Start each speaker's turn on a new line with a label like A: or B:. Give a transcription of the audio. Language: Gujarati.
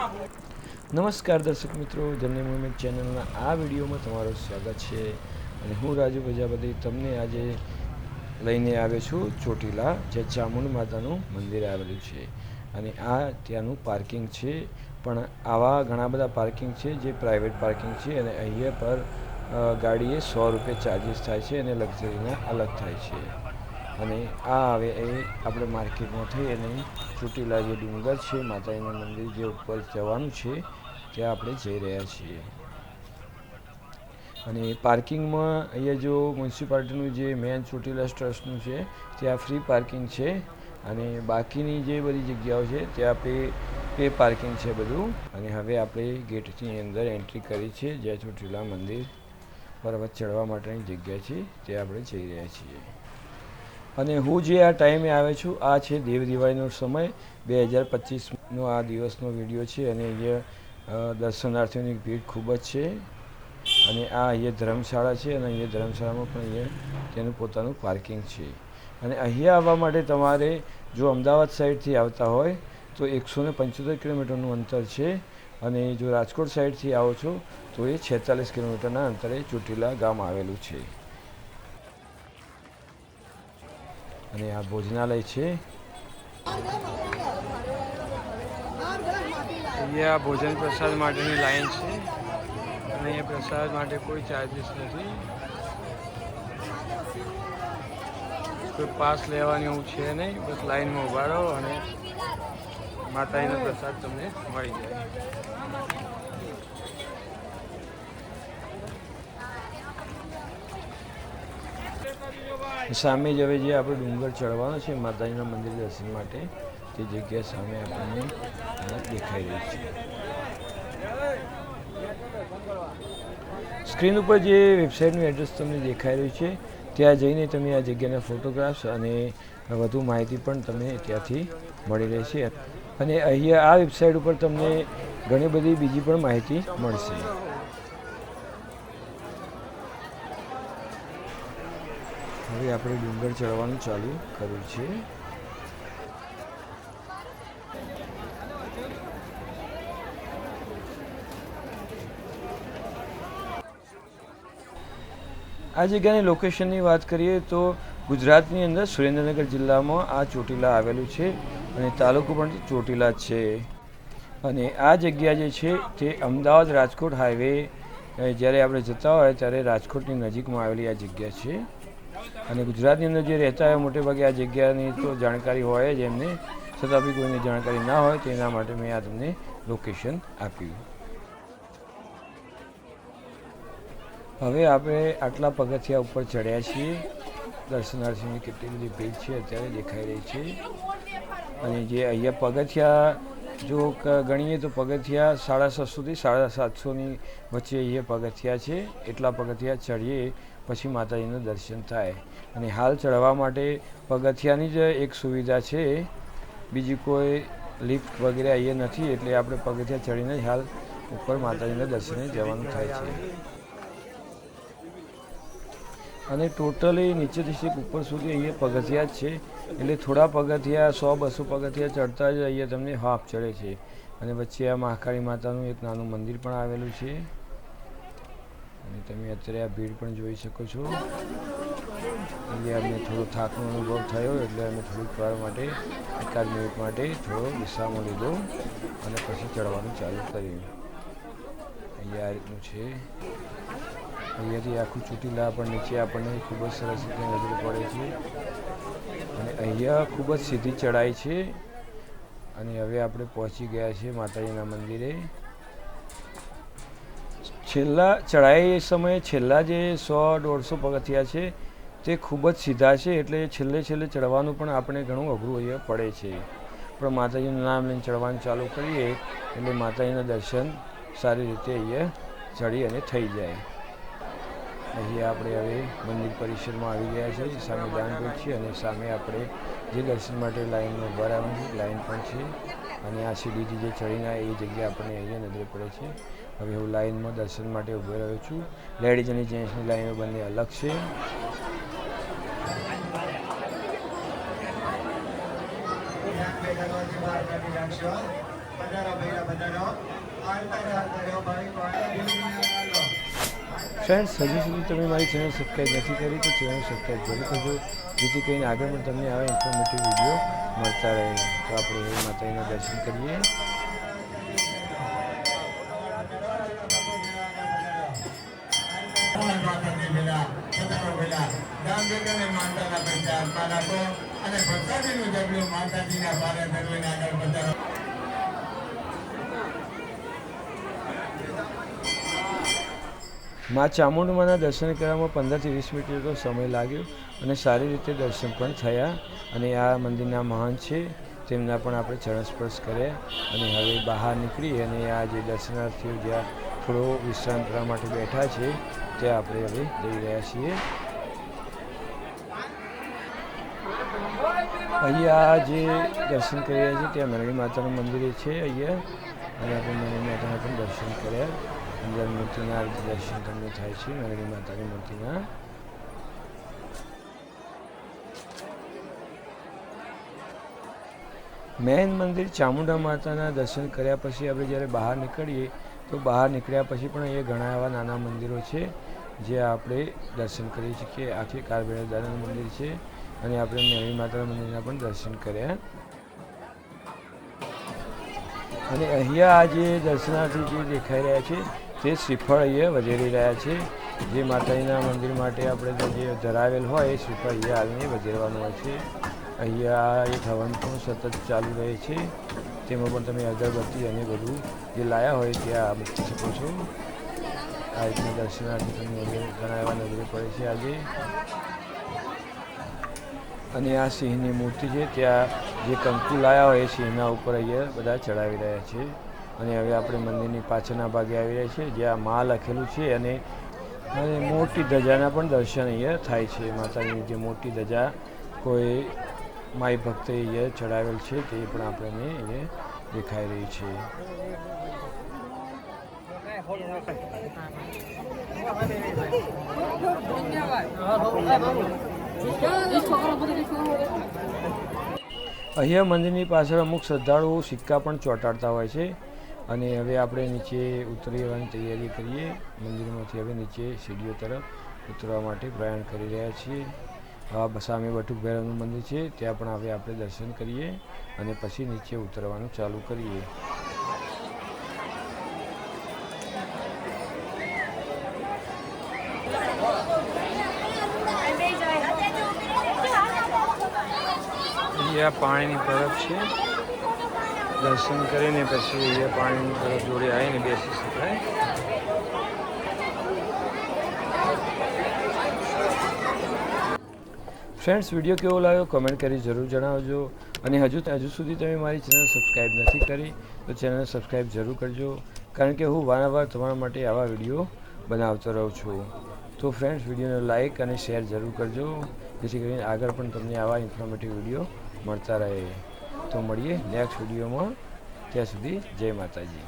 A: નમસ્કાર દર્શક મિત્રો જનની મુમેન્ટ ચેનલના આ વિડીયોમાં તમારું સ્વાગત છે અને હું રાજુ પ્રજાપતિ તમને આજે લઈને આવ્યો છું ચોટીલા જે ચામુંડ માતાનું મંદિર આવેલું છે. અને આ ત્યાંનું પાર્કિંગ છે. પણ આવા ઘણા બધા પાર્કિંગ છે જે પ્રાઇવેટ પાર્કિંગ છે અને અહીંયા પર ગાડીએ સો રૂપિયા ચાર્જિસ થાય છે અને લક્ઝરીના અલગ થાય છે. અને આ આવે એ આપણે માર્કેટમાં થઈ અને ચોટીલા જે ડુંગર છે, માતાજીના મંદિર જે ઉપર જવાનું છે, ત્યાં આપણે જઈ રહ્યા છીએ. અને પાર્કિંગમાં અહીંયા જો મ્યુનિસિપાલિટીનું જે મેન ચોટીલા ટ્રસ્ટનું છે, ત્યાં ફ્રી પાર્કિંગ છે અને બાકીની જે બધી જગ્યાઓ છે, ત્યાં પે પે પાર્કિંગ છે બધું. અને હવે આપણે ગેટની અંદર એન્ટ્રી કરી છે, જ્યાં ચોટીલા મંદિર પર્વત ચડવા માટેની જગ્યા છે, ત્યાં આપણે જઈ રહ્યા છીએ. અને હું જે આ ટાઈમે આવે છું, આ છે દેવ દિવાળીનો સમય. બે હજાર પચીસનો આ દિવસનો વીડિયો છે અને અહીંયા દર્શનાર્થીઓની ભીડ ખૂબ જ છે. અને આ અહીંયા ધર્મશાળા છે અને અહીંયા ધર્મશાળામાં પણ અહીંયા તેનું પોતાનું પાર્કિંગ છે. અને અહીંયા આવવા માટે તમારે જો અમદાવાદ સાઈડથી આવતા હોય, તો એકસો ને પંચોતેર કિલોમીટરનું અંતર છે. અને જો રાજકોટ સાઈડથી આવો છો, તો એ છેતાલીસ કિલોમીટરના અંતરે ચોટીલા ગામ આવેલું છે. અને આ ભોજનાલય છે. અહીંયા ભોજન પ્રસાદ માટેની લાઈન છે. અને અહીંયા પ્રસાદ માટે કોઈ ચાર્જીસ નથી. કોઈ પાસ લેવાની એવું છે નહીં. બસ લાઈનમાં ઊભા રહો અને માતાજીનો પ્રસાદ તમને મળી જાય. સામે જ હવે જે આપણે ડુંગર ચડવાનો છે, માતાજીના મંદિર દર્શન માટે, તે જગ્યા સામે આપણને દેખાઈ રહી છે. સ્ક્રીન ઉપર જે વેબસાઇટનું એડ્રેસ તમને દેખાઈ રહ્યું છે, ત્યાં જઈને તમે આ જગ્યાના ફોટોગ્રાફ્સ અને વધુ માહિતી પણ તમને ત્યાંથી મળી રહેશે. અને અહીંયા આ વેબસાઇટ ઉપર તમને ઘણી બધી બીજી પણ માહિતી મળશે. હવે આપણે ડુંગર ચડવાનું ચાલુ કર્યું છે. આ જગ્યાની લોકેશનની વાત કરીએ તો ગુજરાતની અંદર સુરેન્દ્રનગર જિલ્લામાં આ ચોટીલા આવેલું છે અને તાલુકો પણ ચોટીલા છે. અને આ જગ્યા જે છે તે અમદાવાદ રાજકોટ હાઈવે જ્યારે આપણે જતા હોય ત્યારે રાજકોટની નજીકમાં આવેલી આ જગ્યા છે. અને ગુજરાતની અંદર જે રહેતા હોય મોટે ભાગે આ જગ્યાની તો જાણકારી હોય જ એમને. છતાં બી કોઈને જાણકારી ના હોય તેના માટે મેં આ તમને લોકેશન આપ્યું. હવે આપણે આટલા પગથિયા ઉપર ચડ્યા છીએ. દર્શનાર્થીની કેટલી બધી ભીડ છે, અત્યારે દેખાઈ રહી છે. અને જે અહીંયા પગથિયા જો ગણીએ તો પગથિયા સાડા સાતસોથી સાડા સાતસોની વચ્ચે અહીંયા પગથિયા છે. એટલા પગથિયા ચડીએ પછી માતાજીનું દર્શન થાય. અને હાલ ચડવા માટે પગથિયાની જ એક સુવિધા છે. બીજી કોઈ લિફ્ટ વગેરે અહીંયા નથી, એટલે આપણે પગથિયા ચડીને જ હાલ ઉપર માતાજીના દર્શને જવાનું થાય છે. અને ટોટલી નીચેથી છેક ઉપર સુધી અહીંયા પગથિયા જ છે. એટલે થોડા પગથિયા, સો, બસો પગથિયા ચડતા જ અહીંયા તમને હાફ ચડે છે. અને વચ્ચે આ મહાકાળી માતાનું એક નાનું મંદિર પણ આવેલું છે. અને તમે અત્યારે આ ભીડ પણ જોઈ શકો છો. એટલે અમને થોડો થાકનો અનુભવ થયો, એટલે અમે થોડીક વાર માટે, એકાદ મિનિટ માટે થોડો વિસામો લીધો અને પછી ચડવાનું ચાલુ કર્યું. અહીંયા આ રીતનું છે. અહીંયાથી આખું ચૂંટીને પણ નીચે આપણને ખૂબ જ સરસ રીતે નજરે પડે છે. અને અહીંયા ખૂબ જ સીધી ચડાઈ છે. અને હવે આપણે પહોંચી ગયા છીએ માતાજીના મંદિરે. છેલ્લા ચડાઈ સમયે છેલ્લા જે સો દોઢસો પગથિયા છે, તે ખૂબ જ સીધા છે, એટલે છેલ્લે છેલ્લે ચડવાનું પણ આપણે ઘણું અઘરું અહીંયા પડે છે. પણ માતાજીનું નામ લઈને ચડવાનું ચાલુ કરીએ, એટલે માતાજીના દર્શન સારી રીતે અહીંયા ચડી અને થઈ જાય. અહીંયા આપણે હવે મંદિર પરિસરમાં આવી ગયા છે સામે દાનપીઠ છે અને સામે આપણે જે દર્શન માટે લાઈનમાં ઊભા રહેવાનું છે, લાઈન પણ છે. અને આ સીડીથી જે ચડીને એ જગ્યા આપણને અહીંયા નજરે પડે છે. હવે હું લાઈનમાં દર્શન માટે ઊભો રહ્યો છું. લેડીઝ અને જેન્ટ્સની લાઈનો બંને અલગ છે.
B: પધારો ભૈયા પધારો ભાઈ ભાઈ.
A: ફ્રેન્ડ્સ હજુ સુધી તમે મારી ચેનલ સબસ્ક્રાઈબ નથી કરી, તો ચેનલ સબસ્ક્રાઈબ કરી કરજો. જેથી કરીને આગળ પણ તમને આવા ઇન્ફોર્મેટિવ વીડિયો મળતા રહે. તો આપણે માતાજીના દર્શન કરીએ.
B: માતાજી ભેલા
A: મા ચામુંડમાના દર્શન કરવામાં પંદરથી વીસ મિનિટ જેટલો સમય લાગ્યો અને સારી રીતે દર્શન પણ થયા અને આ મંદિરના મહાન છે, તેમના પણ આપણે ચરણ સ્પર્શ કર્યા અને હવે બહાર નીકળી અને આ જે દર્શનાર્થીઓ જ્યાં થોડો વિશ્રામ કરવા માટે બેઠા છે, ત્યાં આપણે હવે જઈ રહ્યા છીએ. અહીંયા જે દર્શન કરી રહ્યા છીએ ત્યાં મેરડી માતાનું મંદિર છે અહીંયા. અને આપણે મેરડી માતાના પણ દર્શન કર્યા. અંદર મૂર્તિના દર્શન તમને થાય છે મેરડી માતાની મૂર્તિના. મેન મંદિર ચામુંડા માતાના દર્શન કર્યા પછી આપણે જ્યારે બહાર નીકળીએ, તો બહાર નીકળ્યા પછી પણ અહીંયા ઘણા એવા નાના મંદિરો છે, જે આપણે દર્શન કરી શકીએ આખી કાળભૈરવ દાદાનું મંદિર છે અને આપણે મેરડી માતાના મંદિરના પણ દર્શન કર્યા. અને અહીંયા આ જે દર્શનાર્થી જે દેખાઈ રહ્યા છે તે શ્રીફળ અહીંયા વધેરી રહ્યા છે, જે માતાજીના મંદિર માટે આપણે જે ધરાવેલ હોય એ શ્રીફળ અહીંયા આવીને વધેરવાનું હોય છે. અહીંયા એક હવન પણ સતત ચાલુ રહે છે. તેમાં પણ તમે અગરબત્તી અને બધું જે લાયા હોય ત્યાં મૂકી શકો છો. આ રીતના દર્શનાર્થી તમને ઘણા એવા નજરે પડે છે આજે. અને આ સિંહની મૂર્તિ છે, ત્યાં જે કંકુ લાયા હોય એ સિંહના ઉપર અહીંયા બધા ચડાવી રહ્યા છે. અને હવે આપણે મંદિરની પાછળના ભાગે આવી રહ્યા છીએ, જ્યાં મા લખેલું છે અને મોટી ધજાના પણ દર્શન અહીંયા થાય છે. માતાજીની જે મોટી ધજા કોઈ માઈ ભક્તે અહીંયા ચડાવેલ છે તે પણ આપણને અહીંયા દેખાઈ રહી છે. અહીંયા મંદિરની પાછળ અમુક શ્રદ્ધાળુઓ સિક્કા પણ ચોંટાડતા હોય છે. અને હવે આપણે નીચે ઉતરવાની તૈયારી કરીએ. મંદિરમાંથી હવે નીચે સીડીઓ તરફ ઉતરવા માટે પ્રયાણ કરી રહ્યા છીએ. આ સામે બટુક ભૈરવનું મંદિર છે. ત્યાં પણ હવે આપણે દર્શન કરીએ અને પછી નીચે ઉતરવાનું ચાલુ કરીએ. પાણીની બરફ છે. દર્શન કરીને પછી એ પાણી તરફ જોડે આવીને બેસી શકાય. ફ્રેન્ડ્સ વીડિયો કેવો લાગ્યો? કમેન્ટ કરી જરૂર જણાવજો. અને હજુ હજુ સુધી તમે મારી ચેનલ સબસ્ક્રાઈબ નથી કરી, તો ચેનલ સબસ્ક્રાઈબ જરૂર કરજો. કારણ કે હું વારંવાર તમારા માટે આવા વીડિયો બનાવતો રહું છું. તો ફ્રેન્ડ્સ વિડીયોને લાઇક અને શેર જરૂર કરજો. જેથી કરીને આગળ પણ તમને આવા ઇન્ફોર્મેટિવ વીડિયો મળતા રહે. તો મળીએ નેક્સ્ટ વિડીયોમાં. ત્યાં સુધી જય માતાજી.